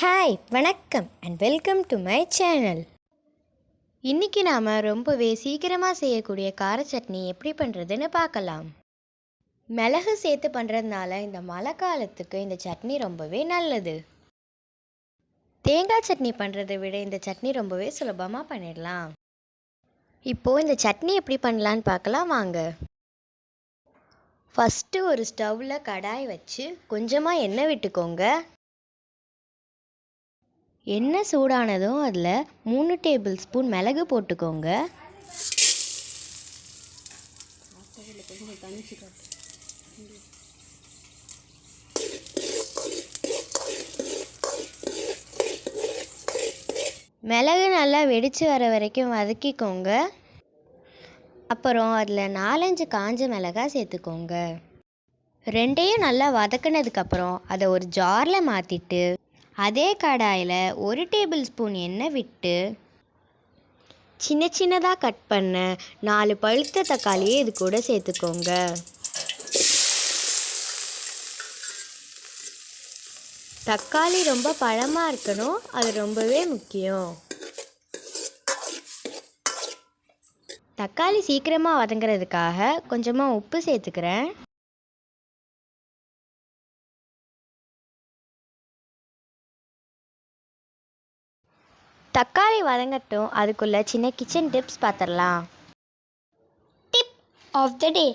Hi வணக்கம் and welcome to my channel இன்றைக்கி நாம் ரொம்பவே சீக்கிரமாக செய்யக்கூடிய கார சட்னி எப்படி பண்ணுறதுன்னு பார்க்கலாம். மிளகு சேர்த்து பண்ணுறதுனால இந்த மழை காலத்துக்கு இந்த சட்னி ரொம்பவே நல்லது. தேங்காய் சட்னி பண்ணுறதை விட இந்த சட்னி ரொம்பவே சுலபமாக பண்ணிடலாம். இப்போது இந்த சட்னி எப்படி பண்ணலான்னு பார்க்கலாம் வாங்க. ஃபஸ்ட்டு ஒரு ஸ்டவ்வில் கடாய் வச்சு கொஞ்சமாக எண்ணெய் விட்டுக்கோங்க. எண்ணெய் சூடானதும் அதில் மூணு டேபிள் ஸ்பூன் மிளகு போட்டுக்கோங்க. மிளகு நல்லா வெடித்து வர வரைக்கும் வதக்கிக்கோங்க. அப்புறம் அதில் நாலஞ்சு காஞ்ச மிளகாய் சேர்த்துக்கோங்க. ரெண்டையும் நல்லா வதக்குனதுக்கப்புறம் அதை ஒரு ஜாரில் மாற்றிட்டு அதே கடாயில் ஒரு டேபிள் ஸ்பூன் எண்ணெய் விட்டு சின்ன சின்னதாக கட் பண்ண நாலு பழுத்த தக்காளியை இது கூட சேர்த்துக்கோங்க. தக்காளி ரொம்ப பழமாக இருக்கணும் அது ரொம்பவே முக்கியம். தக்காளி சீக்கிரமாக வதங்குறதுக்காக கொஞ்சமாக உப்பு சேர்த்துக்கிறேன். தக்காளி வதங்கட்டும். அதுக்குள்ள சின்ன கிச்சன் டிப்ஸ் பார்த்துடலாம் tip of the day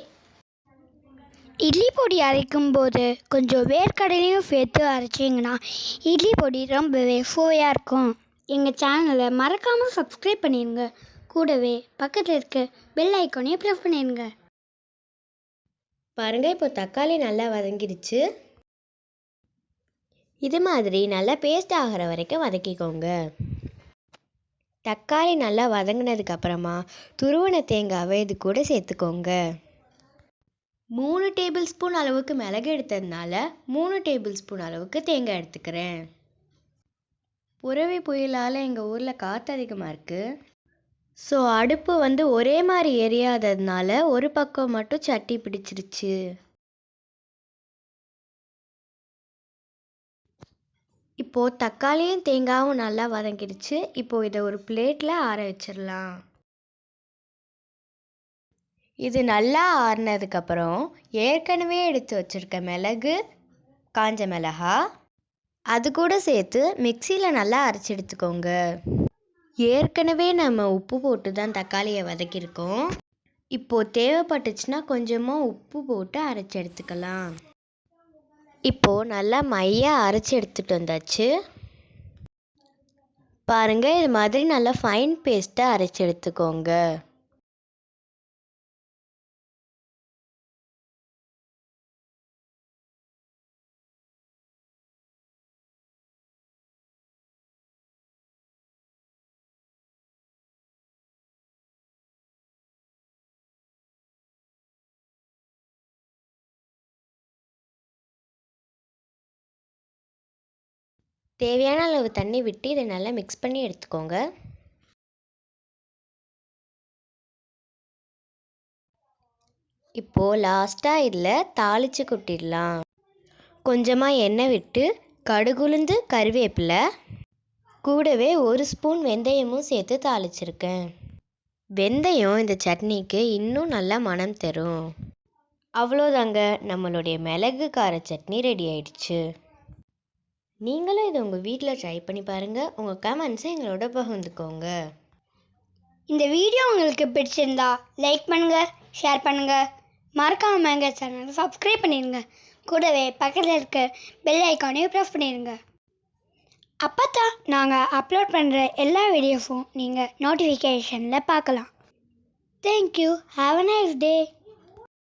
idli பொடி அரைக்கும் போது கொஞ்சம் வேர்க்கடலையும் சேர்த்து அரைச்சிங்கன்னா இட்லி பொடி ரொம்பவே சுவையாக இருக்கும். எங்கள் சேனலை மறக்காமல் சப்ஸ்கிரைப் பண்ணிடுங்க கூடவே பக்கத்தில் இருக்க பெல் ஐக்கானையும் ப்ரெஸ் பண்ணிடுங்க பாருங்க இப்போ தக்காளி நல்லா வதங்கிடுச்சு. இது மாதிரி நல்லா பேஸ்ட் ஆகிற வரைக்கும் வதக்கிக்கோங்க. தக்காளி நல்லா வதங்கினதுக்கு அப்புறமா துருவன தேங்காவை இது கூட சேர்த்துக்கோங்க. மூணு டேபிள் ஸ்பூன் அளவுக்கு மிளகு எடுத்ததுனால மூணு டேபிள் ஸ்பூன் அளவுக்கு தேங்காய் எடுத்துக்கிறேன். புறவி புயலால் எங்கள் ஊரில் காற்று அதிகமாக இருக்குது ஸோ அடுப்பு வந்து ஒரே மாதிரி எரியாததுனால ஒரு பக்கம் மட்டும் சட்டி பிடிச்சிருச்சு. இப்போது தக்காளியும் தேங்காயும் நல்லா வதங்கிடுச்சு. இப்போது இதை ஒரு பிளேட்டில் ஆற வச்சிடலாம். இது நல்லா ஆறினதுக்கப்புறம் ஏற்கனவே எடுத்து வச்சுருக்க மிளகு காஞ்ச மிளகா அது கூட சேர்த்து மிக்சியில் நல்லா அரைச்சி எடுத்துக்கோங்க. ஏற்கனவே நம்ம உப்பு போட்டு தான் தக்காளியை வதக்கியிருக்கோம். இப்போது தேவைப்பட்டுச்சுன்னா கொஞ்சமாக உப்பு போட்டு அரைச்சி எடுத்துக்கலாம். இப்போது நல்லா மையாக அரைச்சி எடுத்துகிட்டு வந்தாச்சு. பாருங்கள் இது மாதிரி நல்லா ஃபைன் பேஸ்ட்டாக அரைச்சி எடுத்துக்கோங்க. தேவையான அளவு தண்ணி விட்டு இதை நல்லா மிக்ஸ் பண்ணி எடுத்துக்கோங்க. இப்போது லாஸ்ட்டாக இதில் தாளித்து கொட்டிடலாம். கொஞ்சமாக எண்ணெய் விட்டு கடுகுளுந்து கருவேப்பிலை கூடவே ஒரு ஸ்பூன் வெந்தயமும் சேர்த்து தாளிச்சிருக்கேன். வெந்தயம் இந்த சட்னிக்கு இன்னும் நல்லா மனம் தரும். அவ்வளோதாங்க நம்மளுடைய மிளகு கார சட்னி ரெடி ஆயிடுச்சு. நீங்களும் இதை உங்கள் வீட்டில் ட்ரை பண்ணி பாருங்கள் உங்கள் கமெண்ட்ஸை எங்களோட பகிர்ந்துக்கோங்க. இந்த வீடியோ உங்களுக்கு பிடிச்சிருந்தா லைக் பண்ணுங்கள் ஷேர் பண்ணுங்கள் மறக்காமல் எங்கள் சேனலை சப்ஸ்கிரைப் பண்ணிடுங்க கூடவே பக்கத்தில் இருக்க பெல் ஐக்கானையும் ப்ரெஸ் பண்ணிடுங்க அப்போ தான் நாங்கள் அப்லோட் பண்ணுற எல்லா வீடியோஸும் நீங்கள் நோட்டிஃபிகேஷனில் பார்க்கலாம். Thank you have a nice day